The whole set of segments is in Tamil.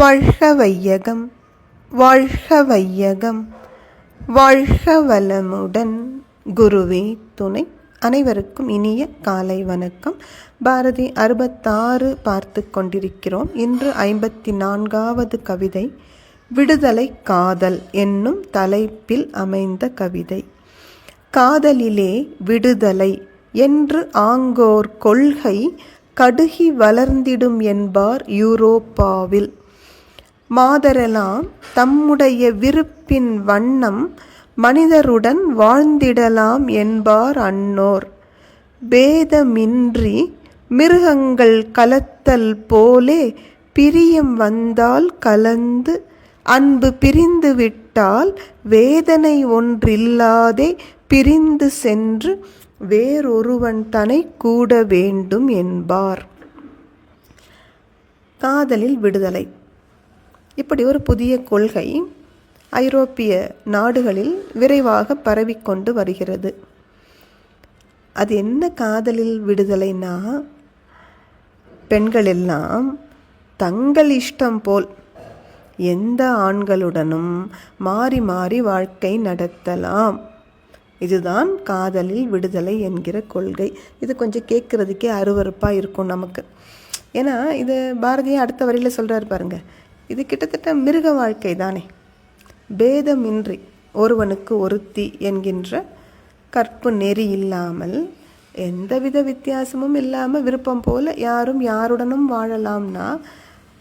வாழ்க வையகம் வாழ்க வையகம் வாழ்க வளமுடன் குருவே துணை. அனைவருக்கும் இனிய காலை வணக்கம். பாரதி அறுபத்தாறு பார்த்து கொண்டிருக்கிறோம். இன்று ஐம்பத்தி நான்காவது கவிதை விடுதலை காதல் என்னும் தலைப்பில் அமைந்த கவிதை. காதலிலே விடுதலை என்று ஆங்கோர் கொள்கை கடுகி வளர்ந்திடும் என்பார் யூரோப்பாவில். மாதரெல்லாம் தம்முடைய விருப்பின் வண்ணம் மனிதருடன் வாழ்ந்திடலாம் என்பார் அன்னோர். பேதமின்றி மிருகங்கள் கலத்தல் போலே பிரியம் வந்தால் கலந்து அன்பு பிரிந்து விட்டால் வேதனை ஒன்றில்லாதே பிரிந்து சென்று வேறொருவன் தனை கூட வேண்டும் என்பார். காதலில் விடுதலை. இப்படி ஒரு புதிய கொள்கை ஐரோப்பிய நாடுகளில் விரைவாக பரவிக்கொண்டு வருகிறது. அது என்ன காதலில் விடுதலைனா? பெண்கள் எல்லாம் தங்கள் இஷ்டம் போல் எந்த ஆண்களுடனும் மாறி மாறி வாழ்க்கை நடத்தலாம். இதுதான் காதலில் விடுதலை என்கிற கொள்கை. இது கொஞ்சம் கேட்குறதுக்கே அருவறுப்பாக இருக்கும் நமக்கு. ஏன்னா இது பாரதியை அடுத்த வரியில் சொல்கிறாரு பாருங்கள் இது கிட்டத்தட்ட மிருக வாழ்க்கை தானே. பேதமின்றி ஒருவனுக்கு ஒருத்தி என்கின்ற கற்பு நெறி இல்லாமல் எந்தவித வித்தியாசமும் இல்லாமல் விருப்பம் போல் யாரும் யாருடனும் வாழலாம்னா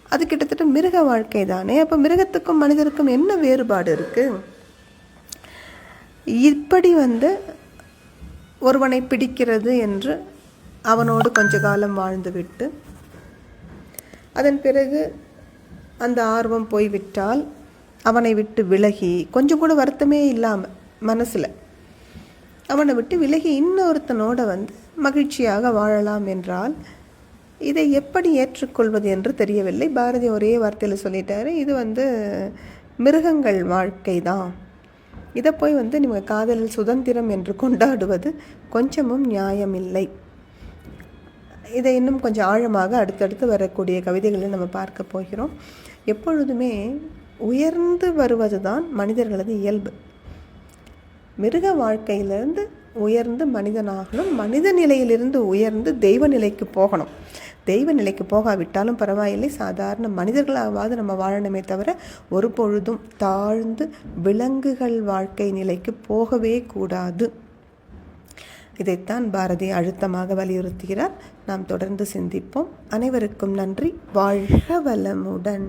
அது கிட்டத்தட்ட மிருக வாழ்க்கை தானே. அப்போ மிருகத்துக்கும் மனிதருக்கும் என்ன வேறுபாடு இருக்குது இப்படி வந்து ஒருவனை பிடிக்கிறது என்று அவனோடு கொஞ்ச காலம் வாழ்ந்துவிட்டு அதன் பிறகு அந்த ஆர்வம் போய்விட்டால் அவனை விட்டு விலகி கொஞ்சம் கூட வருத்தமே இல்லாமல் மனசில் அவனை விட்டு விலகி இன்னொருத்தனோட வந்து மகிழ்ச்சியாக வாழலாம் என்றால் இதை எப்படி ஏற்றுக்கொள்வது என்று தெரியவில்லை. பாரதி ஒரே வார்த்தையில் சொல்லிட்டாரு இது வந்து மிருகங்கள் வாழ்க்கை தான். இதை போய் வந்து நீங்கள் காதலில் சுதந்திரம் என்று கொண்டாடுவது கொஞ்சமும் நியாயமில்லை இதை இன்னும் கொஞ்சம் ஆழமாக அடுத்தடுத்து வரக்கூடிய கவிதைகளை நம்ம பார்க்க போகிறோம். எப்பொழுதுமே உயர்ந்து வருவது தான் மனிதர்களது இயல்பு. மிருக வாழ்க்கையிலிருந்து உயர்ந்து மனிதனாகணும் மனித நிலையிலிருந்து உயர்ந்து தெய்வ நிலைக்கு போகணும். தெய்வ நிலைக்கு போகாவிட்டாலும் பரவாயில்லை. சாதாரண மனிதர்களாவது நம்ம வாழணுமே தவிர ஒரு பொழுதும் தாழ்ந்து விலங்குகள் வாழ்க்கை நிலைக்கு போகவே கூடாது. இதைத்தான் பாரதி அழுத்தமாக வலியுறுத்துகிறார். நாம் தொடர்ந்து சிந்திப்போம். அனைவருக்கும் நன்றி. வாழ்க வளமுடன்.